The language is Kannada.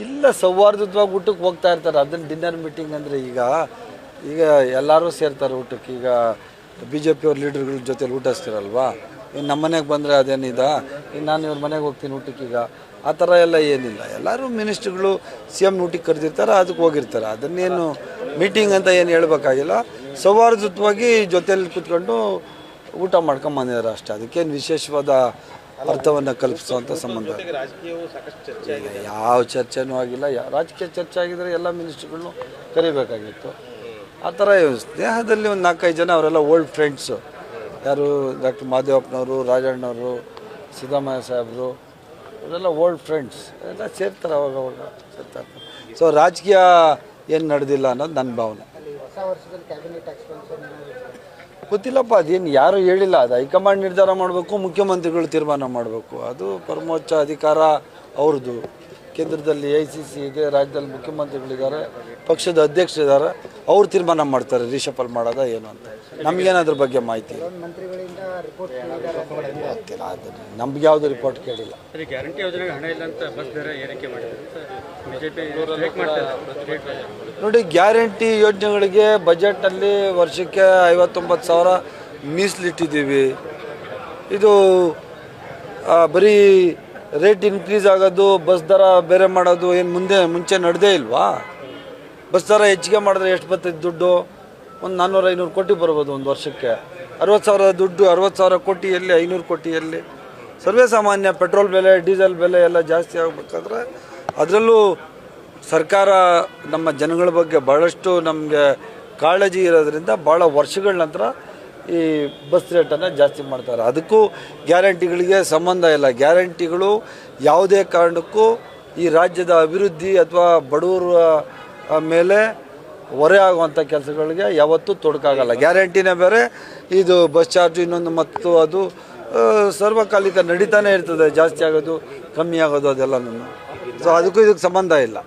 ಇಲ್ಲ ಸೌಹಾರ್ದತ್ವಾಗಿ ಊಟಕ್ಕೆ ಹೋಗ್ತಾ ಇರ್ತಾರೆ. ಅದನ್ನ ಡಿನ್ನರ್ ಮೀಟಿಂಗ್ ಅಂದರೆ ಈಗ ಈಗ ಎಲ್ಲರೂ ಸೇರ್ತಾರೆ ಊಟಕ್ಕೆ. ಈಗ ಬಿ ಜೆ ಪಿಯವ್ರ ಲೀಡರ್ಗಳ ಜೊತೆಲಿ ಊಟ ಹಚ್ತಿರಲ್ವಾ? ಇನ್ನು ನಮ್ಮ ಮನೆಗೆ ಬಂದರೆ ಅದೇನಿದ ಇನ್ನು ನಾನು ಇವ್ರ ಮನೆಗೆ ಹೋಗ್ತೀನಿ ಊಟಕ್ಕೆ ಈಗ. ಆ ಥರ ಎಲ್ಲ ಏನಿಲ್ಲ. ಎಲ್ಲರೂ ಮಿನಿಸ್ಟ್ರುಗಳು ಸಿ ಎಂ ಊಟಕ್ಕೆ ಕರೆದಿರ್ತಾರೆ, ಅದಕ್ಕೆ ಹೋಗಿರ್ತಾರೆ. ಅದನ್ನೇನು ಮೀಟಿಂಗ್ ಅಂತ ಏನು ಹೇಳಬೇಕಾಗಿಲ್ಲ. ಸೌಹಾರ್ದತ್ವಾಗಿ ಜೊತೆಲಿ ಕೂತ್ಕೊಂಡು ಊಟ ಮಾಡ್ಕೊಂಬಂದಿದ್ದಾರೆ ಅಷ್ಟೇ. ಅದಕ್ಕೇನು ವಿಶೇಷವಾದ ಅರ್ಥವನ್ನು ಕಲ್ಪಿಸುವಂಥ ಸಂಬಂಧ. ಯಾವ ಚರ್ಚೆನೂ ಆಗಿಲ್ಲ. ರಾಜಕೀಯ ಚರ್ಚೆ ಆಗಿದ್ರೆ ಎಲ್ಲ ಮಿನಿಸ್ಟ್ರುಗಳನ್ನು ಕರಿಬೇಕಾಗಿತ್ತು. ಆ ಥರ ಸ್ನೇಹದಲ್ಲಿ ಒಂದು ನಾಲ್ಕೈದು ಜನ ಅವರೆಲ್ಲ ಓಲ್ಡ್ ಫ್ರೆಂಡ್ಸು. ಯಾರು ಡಾಕ್ಟರ್ ಮಾದೇವಪ್ಪನವರು, ರಾಜಣ್ಣವರು, ಸಿದ್ದರಾಮಯ್ಯ ಸಾಹೇಬರು, ಅವರೆಲ್ಲ ಓಲ್ಡ್ ಫ್ರೆಂಡ್ಸ್. ಎಲ್ಲ ಸೇರ್ತಾರೆ ಅವಾಗ ಅವಾಗ. ಸೇರ್ತಾರೆ ಸೊ ರಾಜಕೀಯ ಏನು ನಡೆದಿಲ್ಲ ಅನ್ನೋದು ನನ್ನ ಭಾವನೆ. ಗೊತ್ತಿಲ್ಲಪ್ಪ, ಅದೇನು ಯಾರು ಹೇಳಿಲ್ಲ. ಅದು ಹೈಕಮಾಂಡ್ ನಿರ್ಧಾರ ಮಾಡಬೇಕು, ಮುಖ್ಯಮಂತ್ರಿಗಳು ತೀರ್ಮಾನ ಮಾಡಬೇಕು. ಅದು ಪರಮೋಚ್ಚ ಅಧಿಕಾರ ಅವ್ರದ್ದು. ಕೇಂದ್ರದಲ್ಲಿ ಎ ಸಿ ಸಿ ಇದೆ ರಾಜ್ಯದಲ್ಲಿ ಮುಖ್ಯಮಂತ್ರಿಗಳಿದ್ದಾರೆ ಪಕ್ಷದ ಅಧ್ಯಕ್ಷರಿದ್ದಾರೆ ಅವ್ರು ತೀರ್ಮಾನ ಮಾಡ್ತಾರೆ ರಿಷಫಲ್ ಮಾಡೋದ ಏನು ಅಂತ. ನಮಗೇನಾದ್ರ ಬಗ್ಗೆ ಮಾಹಿತಿ ಗೊತ್ತಿಲ್ಲ ಅದನ್ನ ನಮ್ಗೆ ಯಾವುದು ರಿಪೋರ್ಟ್ ಕೇಳಿಲ್ಲ. ಗ್ಯಾರಂಟಿ ಯೋಜನೆಗೆ ಹಣ ಇಲ್ಲ ಅಂತ ಬಸ್ ದರ ಏರಿಕೆ ನೋಡಿ ಗ್ಯಾರಂಟಿ ಯೋಜನೆಗಳಿಗೆ ಬಜೆಟಲ್ಲಿ ವರ್ಷಕ್ಕೆ ಐವತ್ತೊಂಬತ್ತು ಸಾವಿರ ಮೀಸಲಿಟ್ಟಿದ್ದೀವಿ. ಇದು ಬರೀ ರೇಟ್ ಇನ್ಕ್ರೀಸ್ ಆಗೋದು ಬಸ್ ದರ ಬೇರೆ ಮಾಡೋದು, ಏನು ಮುಂದೆ, ಮುಂಚೆ ನಡೆದೇ ಇಲ್ವಾ? ಬಸ್ ದರ ಹೆಚ್ಚಿಗೆ ಮಾಡಿದ್ರೆ ಎಷ್ಟು ಬರ್ತೈತೆ ದುಡ್ಡು? ಒಂದು ನಾನ್ನೂರು ಐನೂರು ಕೋಟಿ ಬರ್ಬೋದು ಒಂದು ವರ್ಷಕ್ಕೆ. ಅರವತ್ತು ಸಾವಿರ ದುಡ್ಡು, ಅರವತ್ತು ಸಾವಿರ ಕೋಟಿ ಎಲ್ಲಿ, ಐನೂರು ಕೋಟಿ ಎಲ್ಲಿ? ಸರ್ವೇ ಸಾಮಾನ್ಯ ಪೆಟ್ರೋಲ್ ಬೆಲೆ ಡೀಸೆಲ್ ಬೆಲೆ ಎಲ್ಲ ಜಾಸ್ತಿ ಆಗಬೇಕಾದ್ರೆ ಅದರಲ್ಲೂ ಸರ್ಕಾರ ನಮ್ಮ ಜನಗಳ ಬಗ್ಗೆ ಭಾಳಷ್ಟು ನಮಗೆ ಕಾಳಜಿ ಇರೋದ್ರಿಂದ ಭಾಳ ವರ್ಷಗಳ ನಂತರ ಈ ಬಸ್ ರೇಟನ್ನು ಜಾಸ್ತಿ ಮಾಡ್ತಾರೆ. ಅದಕ್ಕೂ ಗ್ಯಾರಂಟಿಗಳಿಗೆ ಸಂಬಂಧ ಇಲ್ಲ. ಗ್ಯಾರಂಟಿಗಳು ಯಾವುದೇ ಕಾರಣಕ್ಕೂ ಈ ರಾಜ್ಯದ ಅಭಿವೃದ್ಧಿ ಅಥವಾ ಬಡವರ ಮೇಲೆ ಹೊರೆ ಆಗುವಂಥ ಕೆಲಸಗಳಿಗೆ ಯಾವತ್ತೂ ತೊಡಕಾಗಲ್ಲ. ಗ್ಯಾರಂಟಿನೇ ಬೇರೆ ಇದು ಬಸ್ ಚಾರ್ಜು ಇನ್ನೊಂದು ಮತ್ತು ಅದು ಸರ್ವಕಾಲಿಕ ನಡೀತಾನೆ ಇರ್ತದೆ. ಜಾಸ್ತಿ ಆಗೋದು, ಕಮ್ಮಿ ಆಗೋದು ಅದೆಲ್ಲನೂ ಸೊ ಅದಕ್ಕೂ ಇದಕ್ಕೆ ಸಂಬಂಧ ಇಲ್ಲ.